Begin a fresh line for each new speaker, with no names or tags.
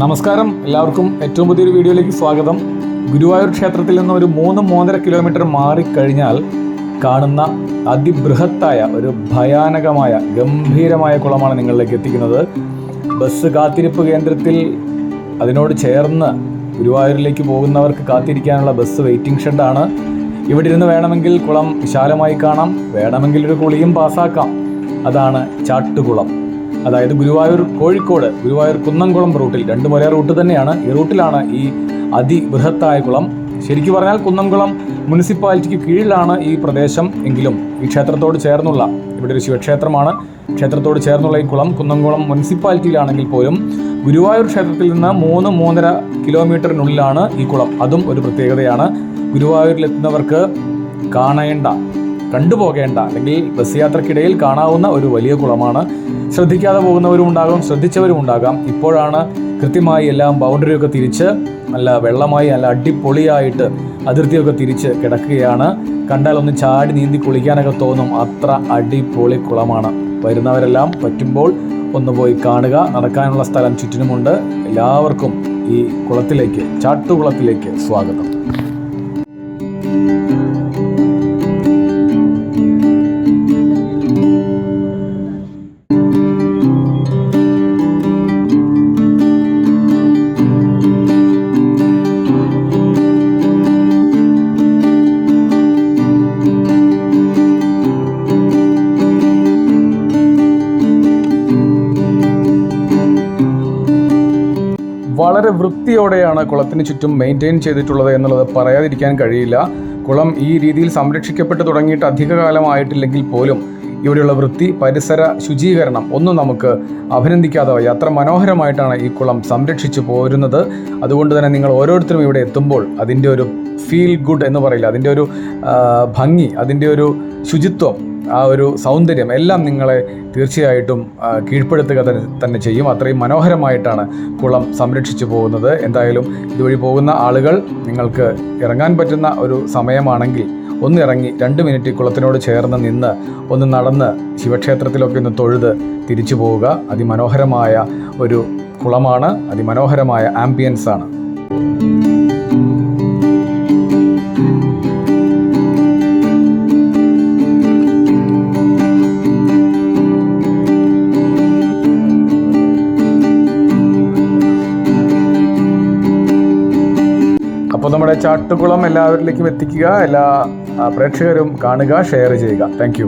നമസ്കാരം. എല്ലാവർക്കും ഏറ്റവും പുതിയൊരു വീഡിയോയിലേക്ക് സ്വാഗതം. ഗുരുവായൂർ ക്ഷേത്രത്തിൽ നിന്ന് ഒരു മൂന്ന് മൂന്നര കിലോമീറ്റർ മാറിക്കഴിഞ്ഞാൽ കാണുന്ന അതിബൃഹത്തായ ഒരു ഭയാനകമായ ഗംഭീരമായ കുളമാണ് നിങ്ങളിലേക്ക് എത്തിക്കുന്നത്. ബസ് കാത്തിരിപ്പ് കേന്ദ്രത്തിൽ അതിനോട് ചേർന്ന് ഗുരുവായൂരിലേക്ക് പോകുന്നവർക്ക് കാത്തിരിക്കാനുള്ള ബസ് വെയിറ്റിംഗ് ഷെഡാണ് ഇവിടെ ഇരുന്ന് വേണമെങ്കിൽ കുളം വിശാലമായി കാണാം. വേണമെങ്കിൽ ഒരു കുളിയും പാസ്സാക്കാം. അതാണ് ചാട്ടുകുളം. അതായത് ഗുരുവായൂർ കോഴിക്കോട് ഗുരുവായൂർ കുന്നംകുളം റൂട്ടിൽ രണ്ട് ഒരേ റൂട്ട് തന്നെയാണ്. ഈ റൂട്ടിലാണ് ഈ അതിബൃഹത്തായ കുളം. ശരിക്കു പറഞ്ഞാൽ കുന്നംകുളം മുനിസിപ്പാലിറ്റിക്ക് കീഴിലാണ് ഈ പ്രദേശം എങ്കിലും ഈ ക്ഷേത്രത്തോട് ചേർന്നുള്ള ഇവിടെ ഒരു ശിവക്ഷേത്രമാണ്. ക്ഷേത്രത്തോട് ചേർന്നുള്ള ഈ കുളം കുന്നംകുളം മുനിസിപ്പാലിറ്റിയിലാണെങ്കിൽ പോലും ഗുരുവായൂർ ക്ഷേത്രത്തിൽ നിന്ന് മൂന്ന് മൂന്നര കിലോമീറ്ററിനുള്ളിലാണ് ഈ കുളം. അതും ഒരു പ്രത്യേകതയാണ്. ഗുരുവായൂരിലെത്തുന്നവർക്ക് കാണേണ്ട കണ്ടുപോകേണ്ട അല്ലെങ്കിൽ ബസ് യാത്രക്കിടയിൽ കാണാവുന്ന ഒരു വലിയ കുളമാണ്. ശ്രദ്ധിക്കാതെ പോകുന്നവരും ഉണ്ടാകും ശ്രദ്ധിച്ചവരും ഉണ്ടാകാം. ഇപ്പോഴാണ് കൃത്യമായി എല്ലാം ബൗണ്ടറിയൊക്കെ തിരിച്ച് നല്ല വെള്ളമായി നല്ല അടിപൊളിയായിട്ട് അതിർത്തിയൊക്കെ തിരിച്ച് കിടക്കുകയാണ്. കണ്ടാൽ ഒന്ന് ചാടി നീന്തി കുളിക്കാനൊക്കെ തോന്നും. അത്ര അടിപൊളി കുളമാണ്. വരുന്നവരെല്ലാം പറ്റുമ്പോൾ ഒന്ന് പോയി കാണുക. നടക്കാനുള്ള സ്ഥലം ചുറ്റിനുമുണ്ട്. എല്ലാവർക്കും ഈ കുളത്തിലേക്ക് ചാട്ടുകുളത്തിലേക്ക് സ്വാഗതം. വളരെ വൃത്തിയോടെയാണ് കുളത്തിന് ചുറ്റും മെയിന്റെയിൻ ചെയ്തിട്ടുള്ളത് എന്നുള്ളത് പറയാതിരിക്കാൻ കഴിയില്ല. കുളം ഈ രീതിയിൽ സംരക്ഷിക്കപ്പെട്ട് തുടങ്ങിയിട്ട് അധികകാലമായിട്ടില്ലെങ്കിൽ പോലും ഇവിടെയുള്ള വൃത്തി പരിസര ശുചീകരണം ഒന്നും നമുക്ക് അഭിനന്ദിക്കാതെ വയ്യ. അത്ര മനോഹരമായിട്ടാണ് ഈ കുളം സംരക്ഷിച്ചു പോരുന്നത്. അതുകൊണ്ട് തന്നെ നിങ്ങൾ ഓരോരുത്തരും ഇവിടെ എത്തുമ്പോൾ അതിന്റെ ഒരു ഫീൽ ഗുഡ് എന്ന് പറയില്ല. അതിന്റെ ഒരു ഭംഗി അതിന്റെ ഒരു ശുചിത്വം ആ ഒരു സൗന്ദര്യം എല്ലാം നിങ്ങളെ തീർച്ചയായിട്ടും കീഴ്പ്പെടുത്തുക തന്നെ ചെയ്യും. അത്രയും മനോഹരമായിട്ടാണ് കുളം സംരക്ഷിച്ചു പോകുന്നത്. എന്തായാലും ഇതുവഴി പോകുന്ന ആളുകൾ നിങ്ങൾക്ക് ഇറങ്ങാൻ പറ്റുന്ന ഒരു സമയമാണെങ്കിൽ ഒന്ന് ഇറങ്ങി രണ്ട് മിനിറ്റ് കുളത്തിനോട് ചേർന്ന് നിന്ന് ഒന്ന് നടന്ന് ശിവക്ഷേത്രത്തിലൊക്കെ ഒന്ന് തൊഴുത് തിരിച്ചു പോവുക. അതിമനോഹരമായ ഒരു കുളമാണ്. അതിമനോഹരമായ ആംബിയൻസ് അപ്പോൾ നമ്മുടെ ചാട്ടുകുളം എല്ലാവരിലേക്കും എത്തിക്കുക. എല്ലാ പ്രേക്ഷകരും കാണുക ഷെയർ ചെയ്യുക. താങ്ക്